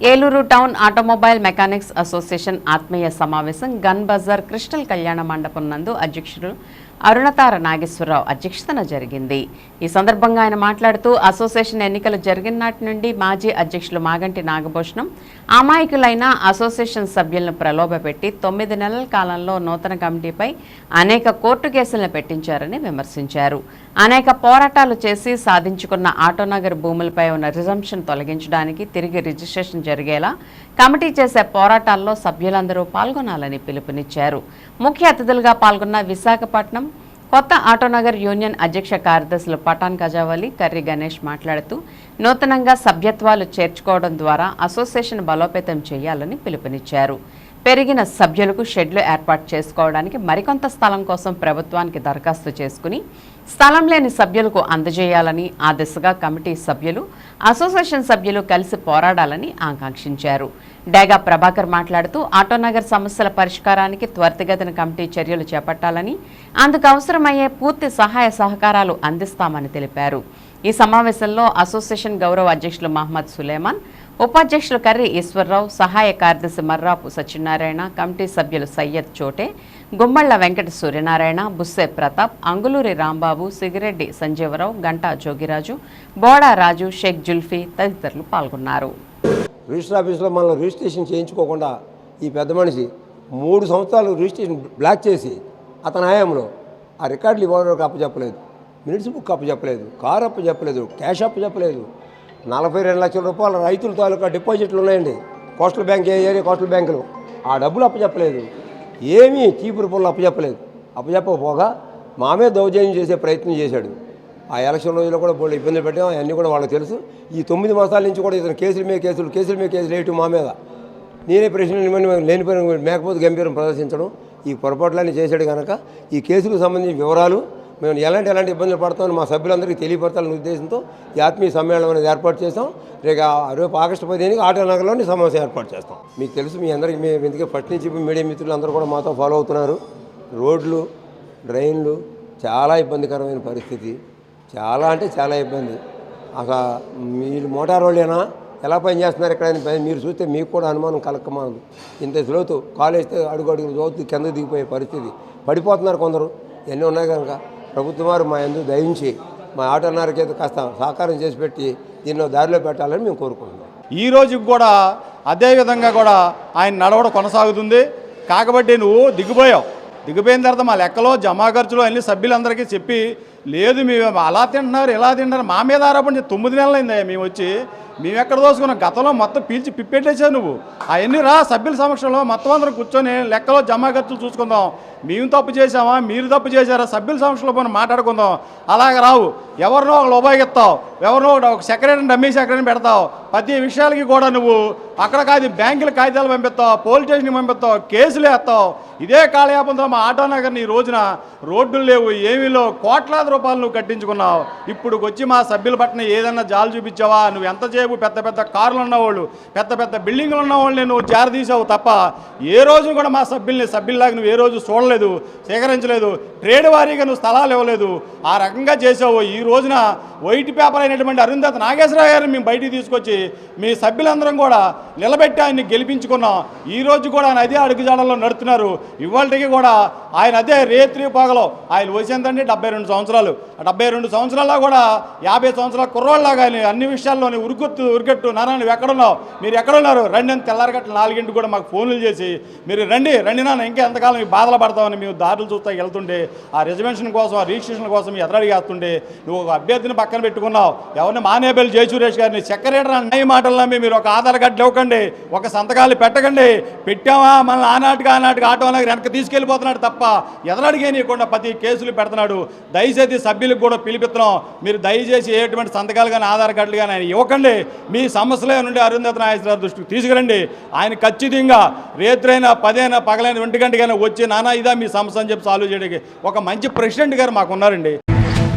Eluru town automobile mechanics association ఆత్మీయ సమావేశం gun Bazar crystal కళ్యాణ మండపం నందు అధ్యక్షుడు అరుణతార నాగేశ్వరరావు అధ్యక్షతన జరిగింది. ఈ సందర్భంగా ఆయన మాట్లాడుతూ అసోసియేషన్ ఎన్నికలు జరిగిన నాటి నుండి మాజీ అధ్యక్షులు మాగంటి నాగభూషణం అమాయకులైన అసోసియేషన్ సభ్యులను ప్రలోభపెట్టి తొమ్మిది నెలల కాలంలో నూతన కమిటీపై అనేక కోర్టు కేసులను పెట్టించారని విమర్శించారు. అనేక పోరాటాలు చేసి సాధించుకున్న ఆటోనగర్ భూములపై ఉన్న రిజంప్షన్ తొలగించడానికి తిరిగి రిజిస్ట్రేషన్ జరిగేలా కమిటీ చేసే పోరాటాల్లో సభ్యులందరూ పాల్గొనాలని పిలుపునిచ్చారు. ముఖ్య అతిథులుగా పాల్గొన్న విశాఖపట్నం కొత్త ఆటోనగర్ యూనియన్ అధ్యక్ష కార్యదర్శులు పఠాన్ కజావలి కర్రి గణేష్ మాట్లాడుతూ నూతనంగా సభ్యత్వాలు చేర్చుకోవడం ద్వారా అసోసియేషన్ బలోపేతం చేయాలని పిలుపునిచ్చారు. పెరిగిన సభ్యులకు షెడ్లు ఏర్పాటు చేసుకోవడానికి మరికొంత స్థలం కోసం ప్రభుత్వానికి దరఖాస్తు చేసుకుని స్థలం లేని సభ్యులకు అందజేయాలని ఆ దిశగా కమిటీ సభ్యులు అసోసియేషన్ సభ్యులు కలిసి పోరాడాలని ఆకాంక్షించారు. డేగా ప్రభాకర్ మాట్లాడుతూ ఆటోనగర్ సమస్యల పరిష్కారానికి త్వరితగతిన కమిటీ చర్యలు చేపట్టాలని అందుకు అవసరమయ్యే పూర్తి సహాయ సహకారాలు అందిస్తామని తెలిపారు. ఈ సమావేశంలో అసోసియేషన్ గౌరవ అధ్యక్షులు మహమ్మద్ సులేమాన్ ఉపాధ్యక్షులు కర్రి ఈశ్వరరావు సహాయ కార్యదర్శి మర్రాపు సత్యనారాయణ కమిటీ సభ్యులు సయ్యద్ చోటే గుమ్మళ్ళ వెంకట సూర్యనారాయణ బుస్సే ప్రతాప్ అంగులూరి రాంబాబు సిగిరెడ్డి సంజీవరావు గంటా జోగిరాజు బోడా రాజు షేక్ జుల్ఫీ తదితరులు పాల్గొన్నారు. రిజిస్టర్ ఆఫీస్లో మనం రిజిస్ట్రేషన్ చేయించుకోకుండా ఈ పెద్ద మనిషి మూడు సంవత్సరాలు రిజిస్ట్రేషన్ బ్లాక్ చేసి అతని హయాంలో ఆ రికార్డులు ఇవ్వడానికి అప్పచెప్పలేదు మినిట్స్ బుక్ అప్పచెప్పలేదు కారు అప్పచెప్పలేదు క్యాష్ అప్పచెప్పలేదు నలభై రెండు లక్షల రూపాయల రైతుల తాలూకా డిపాజిట్లు ఉన్నాయండి. కోస్టల్ బ్యాంక్ ఏరియా కోస్టల్ బ్యాంకులు. ఆ డబ్బులు అప్పచెప్పలేదు ఏమీ చీపురు పనులు అప్పచెప్పలేదు అప్పచెప్పకపోగా మామే దౌర్జన్యం చేసే ప్రయత్నం చేశాడు. ఆ ఎలక్షన్ రోజుల్లో కూడా బోళ్ళు ఇబ్బందులు పెట్టాం అవన్నీ కూడా వాళ్ళకి తెలుసు. ఈ తొమ్మిది మాసాల నుంచి కూడా ఇతను కేసుల మీద కేసులు కేసుల మీద కేసులు వేయటం మా మీద. నేనే ప్రశ్నలు లేనిపోయిన మేకపోతే గంభీరం ప్రదర్శించడం. ఈ పొరపాట్లన్నీ చేశాడు కనుక ఈ కేసులకు సంబంధించిన వివరాలు మేము ఎలాంటి ఎలాంటి ఇబ్బందులు పడతామని మా సభ్యులందరికీ తెలియపరచాలనే ఉద్దేశంతో ఈ ఆత్మీయ సమ్మేళనం అనేది ఏర్పాటు చేస్తాం రేపు రేపు ఆగస్టు పదిహేనుకి ఆటో నగర్లోని సమావేశం ఏర్పాటు చేస్తాం. మీకు తెలుసు మీ అందరికీ మీ ఎందుకే ఫస్ట్ నుంచి మీడియా మిత్రులు అందరూ కూడా మాతో ఫాలో అవుతున్నారు. రోడ్లు డ్రైన్లు చాలా ఇబ్బందికరమైన పరిస్థితి. చాలా అంటే చాలా ఇబ్బంది. అసలు మీరు మోటార్ వాళ్ళేనా ఎలా పనిచేస్తున్నారు ఇక్కడ పని- మీరు చూస్తే మీకు కూడా అనుమానం కలక్కమానదు ఇంత స్లోతు కాలేజ్ అడుగు అడుగు చదువుతూ కింద దిగిపోయే పరిస్థితి. పడిపోతున్నారు కొందరు. ఎన్ని ఉన్నాయి కనుక. ప్రభుత్వం వారు మా ఎందుకు దయించి మా ఆటోనారకి కాస్త సహకారం చేసి పెట్టి దీనిలో దారిలో పెట్టాలని మేము కోరుకుంటున్నాం. ఈ రోజుకి కూడా అదేవిధంగా కూడా ఆయన నడవడం కొనసాగుతుంది. కాకపోతే నువ్వు దిగిపోయావు. దిగిపోయిన తర్వాత మా లెక్కలో జమా ఖర్చులు అన్ని సభ్యులందరికీ చెప్పి లేదు మేము అలా తింటున్నారు ఇలా తింటున్నారు. మా మీద ఆరోపణ తొమ్మిది నెలలైందయ్యా మేము వచ్చి. మేము ఎక్కడ దోసుకున్నాం గతంలో మొత్తం పీల్చి పిప్పెట్టేసావు నువ్వు. అవన్నీ రా సభ్యుల సమక్షంలో మొత్తం అందరం కూర్చొని లెక్కలో జమా ఖర్చులు చూసుకుందాం. మేము తప్పు చేసామా మీరు తప్పు చేశారా? సభ్యుల సమక్షంలో పోయి మాట్లాడుకుందాం. అలాగ రావు. ఎవరినో ఒకళ్ళు ఉపయోగిస్తావు. ఎవరినో ఒక సెక్రటరీని డమ్మీ సెక్రటరీని పెడతావు. ప్రతి విషయాలకి కూడా నువ్వు అక్కడ కాదు బ్యాంకుల కాగితాలు పంపిస్తావు పోలీస్ స్టేషన్కి పంపిస్తావు కేసులు వేస్తావు. ఇదే కాలయాపంతో మా ఆటో నగర్ని రోజున రోడ్లు లేవు ఏమీ లేవు కోట్లాది రూపాయలు నువ్వు కట్టించుకున్నావు. ఇప్పుడు వచ్చి మా సభ్యుల పట్ల ఏదన్నా జాలు చూపించావా? నువ్వు ఎంతసేపు పెద్ద పెద్ద కార్లు ఉన్నవాళ్ళు పెద్ద పెద్ద బిల్డింగ్లు ఉన్నవాళ్ళు నువ్వు జారదీసావు తప్ప ఏ రోజు కూడా మా సభ్యుల్ని సభ్యుల్లాగా నువ్వు ఏ రోజు చూడలేదు సేకరించలేదు ట్రేడ్ వారీగా నువ్వు స్థలాలు ఇవ్వలేదు. ఆ రకంగా చేసావు ఈ రోజున వైట్ పేపర్ అయినటువంటి అరుంధత్ నాగేశ్వరరావు గారిని మేము బయటికి తీసుకొచ్చి మీ సభ్యులందరం కూడా నిలబెట్టి ఆయన్ని గెలిపించుకున్నాం ఈ రోజు కూడా ఆయన అదే అడుగుజాడల్లో నడుతున్నారు. ఇవాళకి కూడా ఆయన అదే రేత్రి పగలో ఆయన వయసు డెబ్బై రెండు సంవత్సరాలు. డెబ్బై రెండు సంవత్సరాల్లో కూడా యాభై సంవత్సరాల కుర్రోళ్ళలాగా ఆయన అన్ని విషయాల్లోని ఉరుగొత్తు ఉరిగట్టు నాన్న నువ్వు ఎక్కడున్నావు? మీరు ఎక్కడున్నారు? రండి అని తెల్లారగట్ల నాలుగింటికి కూడా మాకు ఫోన్లు చేసి మీరు రండి రండి నాన్న ఇంకా ఎంతకాలం మీ బాధలు పడతామని మేము దారులు చూస్తా వెళ్తుండే ఆ రిజర్వేషన్ కోసం ఆ రిజిస్ట్రేషన్ కోసం ఎదురడిగేస్తుండే నువ్వు ఒక అభ్యర్థిని పక్కన పెట్టుకున్నావు. ఎవరిని మానేబెల్ జయసురేష్ గారిని సెక్రటరీ అన్నయ్య మాటల్లో మీరు ఒక ఆధార్ కార్డు ఇవ్వకండి ఒక సంతకాలు పెట్టకండి. పెట్టామా మనల్ని ఆనాటికి ఆనాటికి ఆటో నగర్ వెనక్కి తీసుకెళ్ళిపోతున్నాడు తప్ప ఎదరడిగేయకుండా ప్రతి కేసులు పెడుతున్నాడు. దయచేసి సభ్యులకు కూడా పిలిపిస్తున్నాం. మీరు దయచేసి ఎటువంటి సంతకాలు కానీ ఆధార్ కార్డులు కానీ ఆయన ఇవ్వకండి. మీ సమస్యలే నుండి అరుంధతి నాగేశ్వరరావు దృష్టికి తీసుకురండి. ఆయన ఖచ్చితంగా రేత్రైనా పదైనా పగలైన ఒంటి గంటకైనా వచ్చి నానా ఇదా మీ సమస్య అని చెప్పి సాల్వ్ చేయడానికి ఒక మంచి ప్రెసిడెంట్ గారు మాకు ఉన్నారండి